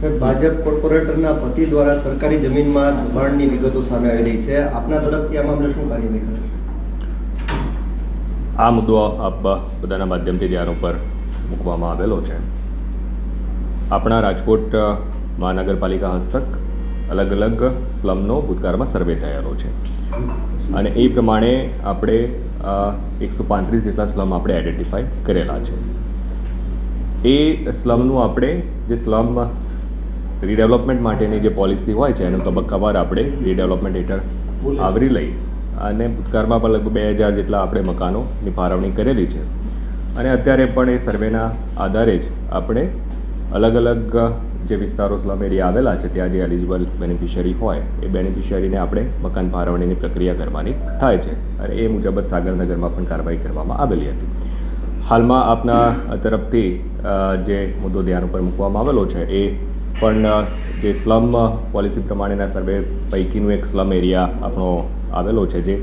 સાહેબ, ભાજપ કોર્પોરેટરના પતિ દ્વારા સરકારી જમીનમાં દબાણની વિગતો સામે આવી રહી છે. આપના તરફથી આ મામલે શું કાર્યવાહી કરશે આ મુદ્દો આપ બધાના માધ્યમથી ધ્યાન ઉપર મૂકવામાં આવેલો છે. આપણા રાજકોટ મહાનગરપાલિકા હસ્તક અલગ અલગ સ્લમનો ભૂતકાળમાં સર્વે થયેલો છે. અને એ પ્રમાણે આપણે એકસો પાંત્રીસ જેટલા સ્લમ આપણે આઈડેન્ટિફાઈ કરેલા છે. એ સ્લમનું આપણે જે સ્લમ રીડેવલપમેન્ટ માટેની જે પોલિસી હોય છે એનું તબક્કાવાર આપણે રીડેવલપમેન્ટ હેઠળ આવરી લઈ અને ભૂતકાળમાં પણ લગભગ બે હજાર જેટલા આપણે મકાનોની ફાળવણી કરેલી છે. અને અત્યારે પણ એ સર્વેના આધારે જ આપણે અલગ અલગ જે વિસ્તારો સ્લમ એરિયા આવેલા છે ત્યાં જે એલિજિબલ બેનિફિશિયરી હોય એ બેનિફિશિયરીને આપણે મકાન ફાળવણીની પ્રક્રિયા કરવાની થાય છે. અને એ મુજબ જ સાગરનગરમાં પણ કાર્યવાહી કરવામાં આવેલી હતી. હાલમાં આપના તરફથી જે મુદ્દો ધ્યાન ઉપર મૂકવામાં આવેલો છે એ પણ જે સ્લમ પોલિસી પ્રમાણેના સર્વે પૈકીનું એક સ્લમ એરિયા આપણો આવેલો છે, જે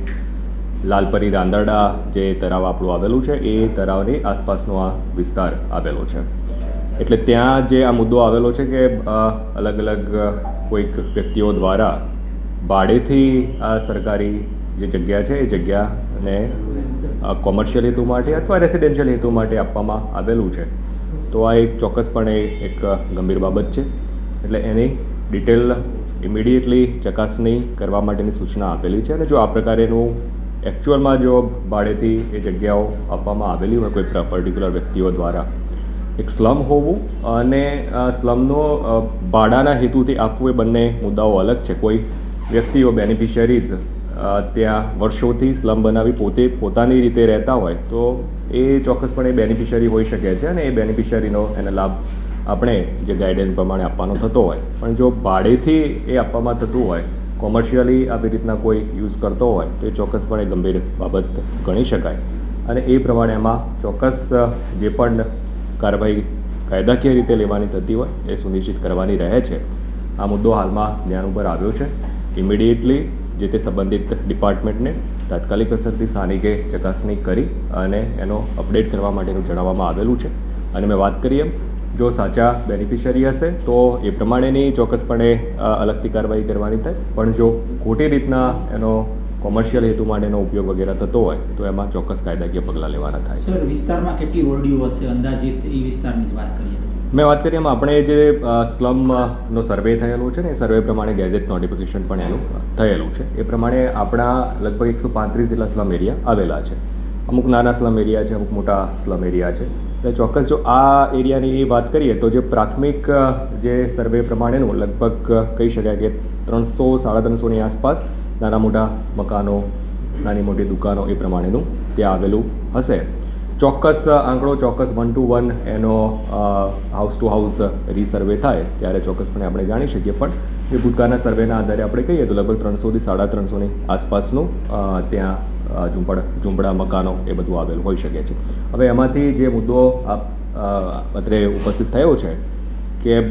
લાલપરી રાંદરડા જે તળાવ આપણું આવેલું છે, એ તળાવની આસપાસનો આ વિસ્તાર આવેલો છે. એટલે ત્યાં જે આ મુદ્દો આવેલો છે કે અલગ અલગ કોઈક વ્યક્તિઓ દ્વારા ભાડેથી આ સરકારી જે જગ્યા છે, એ જગ્યાને કોમર્શિયલ હેતુ માટે અથવા રેસિડેન્શિયલ હેતુ માટે આપવામાં આવેલું છે. તો આ એક ચોક્કસપણે એક ગંભીર બાબત છે. એટલે એની ડિટેલ ઇમિડિયેટલી ચકાસણી કરવા માટેની સૂચના આપેલી છે અને જો આ પ્રકારેનું એકચ્યુઅલમાં જો ભાડેથી એ જગ્યાઓ આપવામાં આવેલી હોય કોઈ પર્ટિક્યુલર વ્યક્તિઓ દ્વારા. એક સ્લમ હોવું અને સ્લમનો ભાડાના હેતુથી આપવું એ બંને મુદ્દાઓ અલગ છે. કોઈ વ્યક્તિઓ બેનિફિશિયરીઝ ત્યાં વર્ષોથી સ્લમ બનાવી પોતે પોતાની રીતે રહેતા હોય તો એ ચોક્કસપણે બેનિફિશિયરી હોઈ શકે છે અને એ બેનિફિશિયરીનો એને લાભ આપણે જે ગાઈડન્સ પ્રમાણે આપવાનો થતો હોય, પણ જો ભાડેથી એ આપવામાં થતું હોય કોમર્શિયલી આવી રીતના કોઈ યુઝ કરતો હોય, તો એ ચોક્કસપણે ગંભીર બાબત ગણી શકાય. અને એ પ્રમાણે એમાં ચોક્કસ જે પણ કાર્યવાહી કાયદાકીય રીતે લેવાની થતી હોય, એ સુનિશ્ચિત કરવાની રહે છે. આ મુદ્દો હાલમાં ધ્યાન ઉપર આવ્યો છે. ઇમિડિયેટલી જે તે સંબંધિત ડિપાર્ટમેન્ટને તાત્કાલિક અસરથી સ્થાનિકે ચકાસણી કરી અને એનો અપડેટ કરવા માટેનું જણાવવામાં આવેલું છે. અને મેં વાત કરી એમ જો સાચા બેનિફિશિયરી હશે તો એ પ્રમાણેની ચોક્કસપણે અલગથી કાર્યવાહી કરવાની થાય. પણ જો ખોટી રીતના એનો કોમર્શિયલ હેતુ માટેનો ઉપયોગ વગેરે થતો હોય તો એમાં ચોક્કસ કાયદાકીય પગલાં લેવાના થાય સર વિસ્તારમાં કેટલી ઓરડીઓ હશે? અંદાજિત એ વિસ્તારની જ વાત કરીએ મેં વાત કરી એમ આપણે જે સ્લમનો સર્વે થયેલો છે ને એ સર્વે પ્રમાણે ગેજેટ નોટિફિકેશન પણ એનું થયેલું છે. એ પ્રમાણે આપણા લગભગ એકસો પાંત્રીસ જેટલા સ્લમ એરિયા આવેલા છે. અમુક નાના સ્લમ એરિયા છે, અમુક મોટા સ્લમ એરિયા છે. એટલે ચોક્કસ જો આ એરિયાની વાત કરીએ તો જે પ્રાથમિક જે સર્વે પ્રમાણેનું લગભગ કહી શકાય કે ત્રણસો સાડા ત્રણસોની આસપાસ નાના મોટા મકાનો, નાની મોટી દુકાનો એ પ્રમાણેનું ત્યાં આવેલું હશે. ચોક્કસ આંકડો ચોક્કસ વન ટુ વન એનો હાઉસ ટુ હાઉસ રીસર્વે થાય ત્યારે ચોક્કસપણે આપણે જાણી શકીએ. પણ એ ભૂતકાળના સર્વેના આધારે આપણે કહીએ તો લગભગ ત્રણસોથી સાડા ત્રણસોની આસપાસનું ત્યાં ઝૂંપડ, ઝૂંપડા, મકાનો એ બધું આવેલું હોઈ શકે છે. હવે એમાંથી જે મુદ્દો અત્રે ઉપસ્થિત થયો છે કે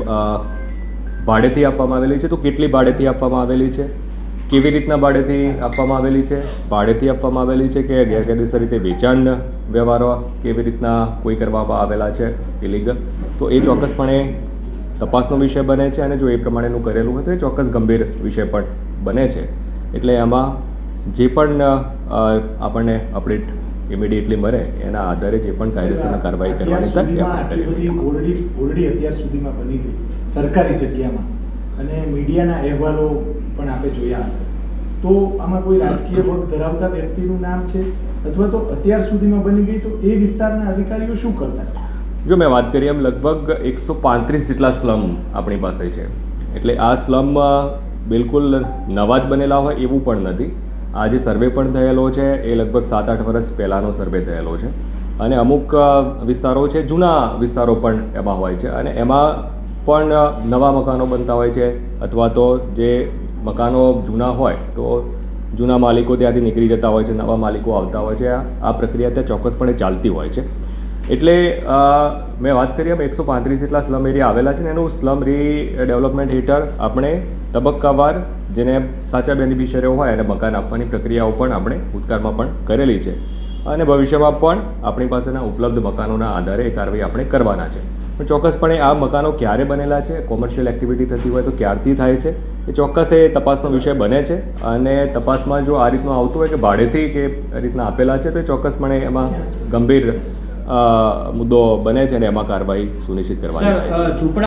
ભાડેથી આપવામાં આવેલી છે તો કેટલી ભાડેથી આપવામાં આવેલી છે? કેવી રીતના ભાડેથી આપવામાં આવેલી છે? ભાડેથી આપવામાં આવેલી છે કે ગેરકાયદેસર રીતે વેચાણ વ્યવહારો કેવી રીતના કોઈ કરવામાં આવેલા છે? ઇલીગલ તો એ ચોક્કસપણે તપાસનો વિષય બને છે અને જો એ પ્રમાણેનું કરેલું હોય તો એ ચોક્કસ ગંભીર વિષય પણ બને છે. એટલે એમાં જે પણ આપણને અપડેટ ઇમિડિયેટલી મળે એના આધારે જે પણ કાયદેસરની કાર્યવાહી કરવાની તક ઓરડી ઓરડી અત્યાર સુધીમાં બની ગઈ સરકારી જગ્યામાં. અને મીડિયાના અહેવાલો પણ આપણે જોયા હશે. તો આમાં કોઈ રાજકીય વર્ગ ધરાવતા વ્યક્તિનું નામ છે? અથવા તો અત્યાર સુધીમાં બની ગઈ તો એ વિસ્તારના અધિકારીઓ શું કરતા જો મેં વાત કરી એમ લગભગ એકસો પાંત્રીસ જેટલા સ્લમ આપણી પાસે છે. એટલે આ સ્લમ બિલકુલ નવા જ બનેલા હોય એવું પણ નથી. આ જે સર્વે પણ થયેલો છે, એ લગભગ સાત આઠ વર્ષ પહેલાંનો સર્વે થયેલો છે. અને અમુક વિસ્તારો છે, જૂના વિસ્તારો પણ એમાં હોય છે. અને એમાં પણ નવા મકાનો બનતા હોય છે, અથવા તો જે મકાનો જૂના હોય, તો જૂના માલિકો ત્યાંથી નીકળી જતા હોય છે, નવા માલિકો આવતા હોય છે. આ પ્રક્રિયા ત્યાં ચોક્કસપણે ચાલતી હોય છે. એટલે મેં વાત કરી એમ એકસો પાંત્રીસ જેટલા સ્લમ એરિયા આવેલા છે ને, એનું સ્લમ રી, ડેવલપમેન્ટ હેઠળ આપણે તબક્કાવાર જેને સાચા બેનિફિશિયરીઓ હોય એને મકાન આપવાની પ્રક્રિયાઓ પણ આપણે ભૂતકાળમાં પણ કરેલી છે. અને ભવિષ્યમાં પણ આપણી પાસેના ઉપલબ્ધ મકાનોના આધારે એ કાર્યવાહી આપણે કરવાના છે. પણ ચોક્કસપણે આ મકાનો ક્યારે બનેલા છે કોમર્શિયલ એક્ટિવિટી થતી હોય તો ક્યારથી થાય છે, એ ચોક્કસ એ તપાસનો વિષય બને છે. અને તપાસમાં જો આ રીતનું આવતું હોય કે ભાડેથી કે રીતના આપેલા છે, તો એ ચોક્કસપણે એમાં ગંભીર મુદ્દો બને છે અને એમાં કાર્યવાહી સુનિશ્ચિત કરવાની થાય છે